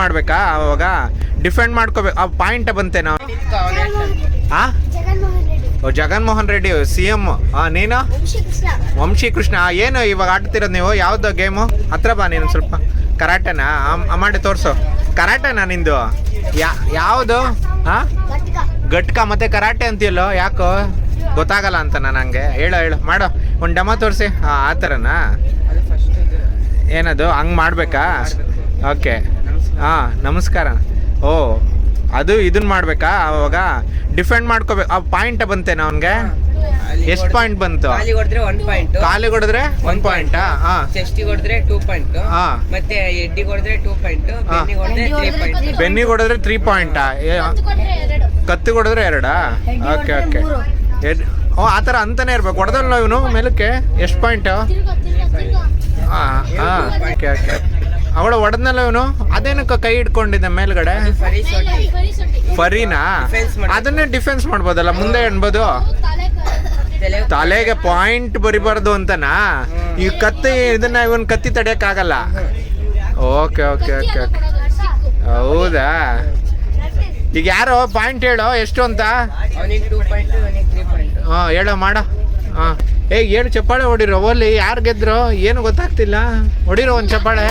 ಮಾಡ್ಬೇಕಾ? ಅವಾಗ ಡಿಫೆಂಡ್ ಮಾಡ್ಕೋಬೇಕು. ಆ ಪಾಯಿಂಟ್ ಬಂತೇನೋ ಆ? ಜಗನ್ಮೋಹನ್ ರೆಡ್ಡಿ ಸಿ ಎಂ ನೀನು? ವಂಶಿ ಕೃಷ್ಣ ಏನು ಇವಾಗ ಆಡ್ತಿರೋದು ನೀವು? ಯಾವ್ದು ಗೇಮು ಹತ್ರ ಬಾ ನೀನು ಸ್ವಲ್ಪ. ಕರಾಟೆನಾ? ಮಾಡಿ ತೋರಿಸು. ಕರಾಟೆನಾ ನಿಂದು? ಯಾ, ಯಾವುದು? ಹಾಂ ಗಟ್ಕ ಮತ್ತೆ ಕರಾಟೆ ಅಂತೀಯಲ್ಲೋ? ಯಾಕೋ? ಗೊತ್ತಾಗಲ್ಲ ಅಂತ ನನಗೆ ಹೇಳು ಹೇಳು. ಮಾಡು. ಒಂದು ಡಮ ತೋರಿಸಿ. ಆ ಥರನಾ ಏನದು? ಹಂಗೆ ಮಾಡಬೇಕಾ? ಓಕೆ. ಹಾಂ ನಮಸ್ಕಾರ. ಓ ಅದು ಇದನ್ನ ಮಾಡಬೇಕಾ? ಅವಾಗ ಡಿಫೆಂಡ್ ಮಾಡ್ಕೋಬೇಕು ಆ ಪಾಯಿಂಟ್ ಬಂತೇನ ಅವನಿಗೆ? ಎಷ್ಟು ಪಾಯಿಂಟ್ ಬಂತು? ಕಾಲಿ ಹೊಡೆದ್ರೆ ಒನ್ ಪಾಯಿಂಟ್. ಖಾಲಿ ಹೊಡೆದ್ರೆ ಒನ್ ಪಾಯಿಂಟ್. ಹಾಂ ಚೆಸ್ಟಿಗೆ ಹೊಡೆದ್ರೆ ಟೂ ಪಾಯಿಂಟ್. ಮತ್ತೆ ಎಡ್ಡಿ ಹೊಡೆದ್ರೆ ಟೂ ಪಾಯಿಂಟ್. ಬೆನ್ನಿ ಬೆನ್ನಿಗೆ ಹೊಡೆದ್ರೆ ತ್ರೀ ಪಾಯಿಂಟ್. ಬೆನ್ನಿ ಹೊಡೆದ್ರೆ ತ್ರೀ ಪಾಯಿಂಟಾ? ಕತ್ತಿಗೆ ಹೊಡೆದ್ರೆ ಎರಡಾ? Okay okay. ಓ ಆ ಥರ ಅಂತಾನೆ ಇರ್ಬೇಕು. ಹೊಡೆದಲ್ಲ ಇವನು ಮೇಲಕ್ಕೆ? ಎಷ್ಟು ಪಾಯಿಂಟ್? ಹಾಂ ಹಾಂ ಓಕೆ ಓಕೆ. ಅವಳು ಒಡದ್ನಲ್ಲ ಇವನು? ಅದೇನಕ್ಕ ಕೈ ಹಿಡ್ಕೊಂಡಿದ್ದೆ ಮೇಲ್ಗಡೆ? ಫರಿನಾ? ಅದನ್ನೇ ಡಿಫೆನ್ಸ್ ಮಾಡ್ಬೋದಲ್ಲ ಮುಂದೆ ಎಣ್ಬೋದು? ತಲೆ ತಲೆಗೆ ಪಾಯಿಂಟ್ ಬರಿಬಾರ್ದು ಅಂತನಾ? ಈ ಕತ್ತಿ ಇದನ್ನ ಇವನ್ ಕತ್ತಿ ತಡೆಯಕ್ಕಾಗಲ್ಲ ಓಕೆ ಓಕೆ ಓಕೆ ಓಕೆ. ಹೌದಾ? ಈಗ ಯಾರೋ ಪಾಯಿಂಟ್ ಹೇಳೋ ಎಷ್ಟು ಅಂತ? ಹಾಂ ಹೇಳೋ ಮಾಡೋ. ಹಾಂ ಏ ಏನು ಚಪ್ಪಾಳೆ ಹೊಡಿರೋ? ಓಲಿ ಯಾರು ಗೆದ್ರು? ಏನು ಗೊತ್ತಾಗ್ತಿಲ್ಲ. ಹೊಡಿರೋ ಒಂದು ಚಪ್ಪಾಳೆ.